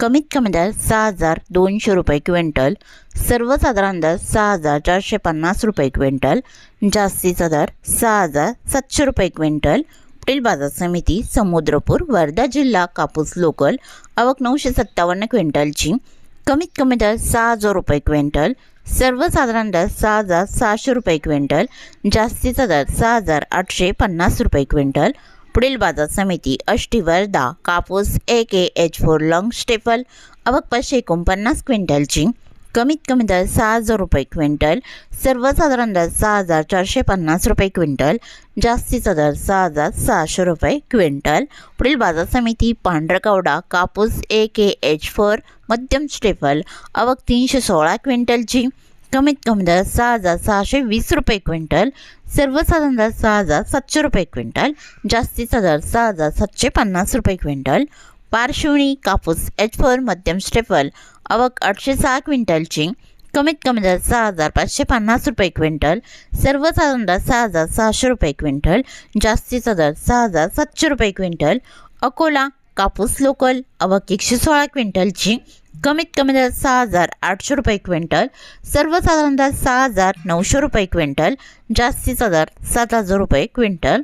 कमीत कमी दर सहा हजार दोनशे रुपये क्विंटल सर्वसाधारण दर सहा हजार चारशे पन्नास रुपये क्विंटल जास्तीचा दर सहा हजार सातशे रुपये क्विंटल. पुढील बाजार समिती समुद्रपूर वर्धा जिल्हा कापूस लोकल आवक नऊशे सत्तावन्न क्विंटलची. कमीत कमी दर सहा हजार रुपये क्विंटल सर्वसाधारण दर सहा हजार सहाशे रुपये क्विंटल जास्तीचा दर सहा हजार आठशे पन्नास रुपये क्विंटल. पुढील बाजार समिती अष्टी वर्धा कापूस A K H four long staple अवक पाचशे एकोणपन्नास क्विंटलची. कमीत कमी दर सहा हजार रुपये क्विंटल सर्वसाधारण दर सहा हजार चारशे पन्नास रुपये क्विंटल जास्तीचा दर सहा हजार सहाशे रुपये क्विंटल. पुढील बाजार समिती पांढरकवडा कापूस ए के एच फोर मध्यम स्टेपल आवक तीनशे सोळा क्विंटलची. कमीत कमी दर सहा हजार सहाशे वीस रुपये क्विंटल सर्वसाधारण दर सहा हजार सातशे रुपये क्विंटल जास्तीचा दर सहा हजार सातशे पन्नास रुपये क्विंटल. पार्श्वनी कापूस एच फोर मध्यम स्टेपल आवक आठशे सहा क्विंटलची कमीत कमी दर सहा हजार पाचशे पन्नास रुपये क्विंटल सर्वसाधारण दर सहा हजार सहाशे रुपये क्विंटल जास्तीचा दर सहा हजार सातशे रुपये क्विंटल. अकोला कापूस लोकल आवक एकशे सोळा क्विंटलची कमीत कमी दर सहा हजार आठशे रुपये क्विंटल सर्वसाधारण दर सहा हजार नऊशे रुपये क्विंटल जास्तीचा दर सात हजार रुपये क्विंटल.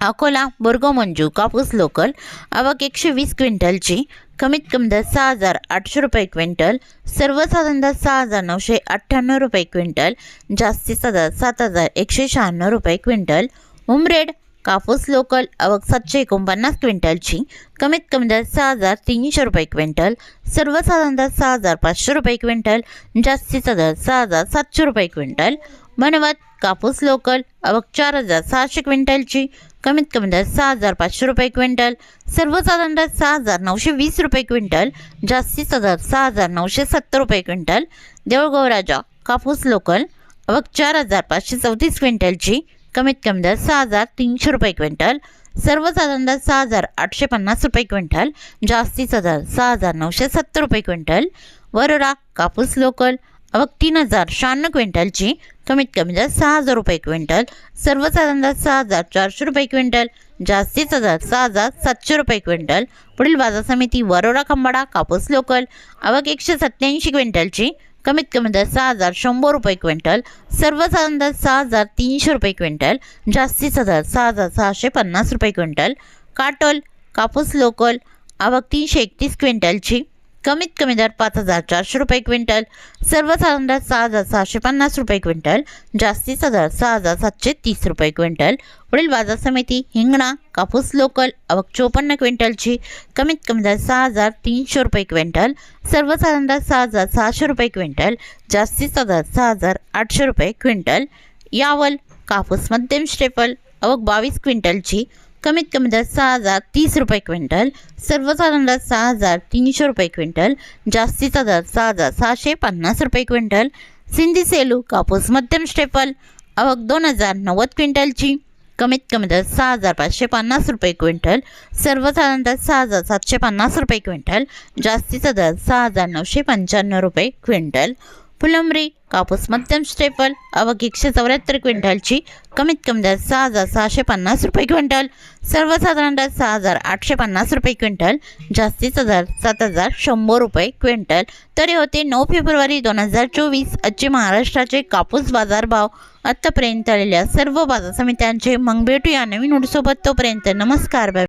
अकोला मंजू कापूस लोकल आवक एकशे वीस क्विंटलची कमीत कमी दर सहा हजार आठशे रुपये क्विंटल सर्वसाधारण दर सहा हजार नऊशे अठ्ठ्याण्णव रुपये क्विंटल जास्तीचा दर सात हजार एकशे शहाण्णव रुपये क्विंटल. उमरेड कापूस लोकल आवक सातशे एकोणपन्नास क्विंटलची कमीत कमी दर सहा हजार तीनशे रुपये क्विंटल सर्वसाधारण दर सहा हजार पाचशे रुपये क्विंटल जास्तीचा दर सहा हजार सातशे रुपये क्विंटल. मनवत कापूस लोकल आवक चार हजार सहाशे क्विंटलची कमीत कमी दर सहा हजार पाचशे रुपये क्विंटल सर्वसाधारण दर सहा हजार नऊशे वीस रुपये क्विंटल जास्तीचा दर सहा हजार नऊशे सत्तर रुपये क्विंटल. देऊळगाव राजा कापूस लोकल आवक चार हजार पाचशे चौतीस क्विंटलची कमीत कमी दर सहा हजार तीनशे रुपये क्विंटल सर्वसाधारण दर सहा हजार आठशे पन्नास रुपये क्विंटल जास्तीचा दर सहा हजार नऊशे सत्तर रुपये क्विंटल. वरोडा कापूस लोकल अवघ तीन हजार शहाण्णव क्विंटलची कमीत कमी दर सहा हजार रुपये क्विंटल सर्वसाधारण दर सहा हजार चारशे रुपये क्विंटल जास्तीचा दर सहा हजार सातशे रुपये क्विंटल. पुढील बाजार समिती वरोरा खंबाडा कापूस लोकल अवघ एकशे सत्याऐंशी क्विंटलची कमीत कमी दर सहा हजार शंभर रुपये क्विंटल सर्वसाधारण दर सहा हजार तीनशे रुपये क्विंटल जास्तीचा दर सहा हजार सहाशे पन्नास रुपये क्विंटल काटोल कापूस लोकल आवक तीनशे एकतीस क्विंटलची कमीत कमी दर पाच हजार चारशे रुपये क्विंटल. सर्वसाधारण दर सहा हजार सहाशे पन्नास रुपये क्विंटल. जास्तीचा दर सहा हजार सातशे तीस रुपये क्विंटल. पुढील बाजार समिती हिंगणा कापूस लोकल अवक चोपन्न क्विंटलची कमीत कमी दर सहा हजार तीनशे रुपये क्विंटल. सर्वसाधारण दर सहा हजार सहाशे रुपये क्विंटल. जास्तीचा दर सहा हजार आठशे रुपये क्विंटल. यावल कापूस मध्यम स्टेपल अवक बावीस क्विंटलची कमीत कमी दर सहा हजार तीस रुपये क्विंटल सर्वसाधारण दर सहा हजार तीनशे रुपये क्विंटल जास्तीचा दर सहा हजार सहाशे पन्नास रुपये क्विंटल सिंधी सेलू कापूस मध्यम स्टेपल आवक दोन हजार नव्वद क्विंटलची कमीत कमी दर सहा हजार पाचशे पन्नास रुपये क्विंटल सर्वसाधारण दर सहा हजार सातशे पन्नास रुपये क्विंटल जास्तीचा दर सहा हजार नऊशे पंच्याण्णव रुपये क्विंटल. फुलंबरी कापूस मध्यम स्टेपल अवघ एकशे चौऱ्याहत्तर क्विंटलची कमीत कमी दर सहा हजार सहाशे पन्नास रुपये क्विंटल. सर्वसाधारण दर सहा हजार आठशे पन्नास रुपये क्विंटल जास्तीचा दर सात हजार शंभर रुपये क्विंटल. तरी होते नऊ फेब्रुवारी दोन हजार चोवीस आजचे महाराष्ट्राचे कापूस बाजारभाव. आत्तापर्यंत आलेल्या सर्व बाजार समित्यांचे मग भेटूया नवीन उडसोबत. तोपर्यंत नमस्कार बाय.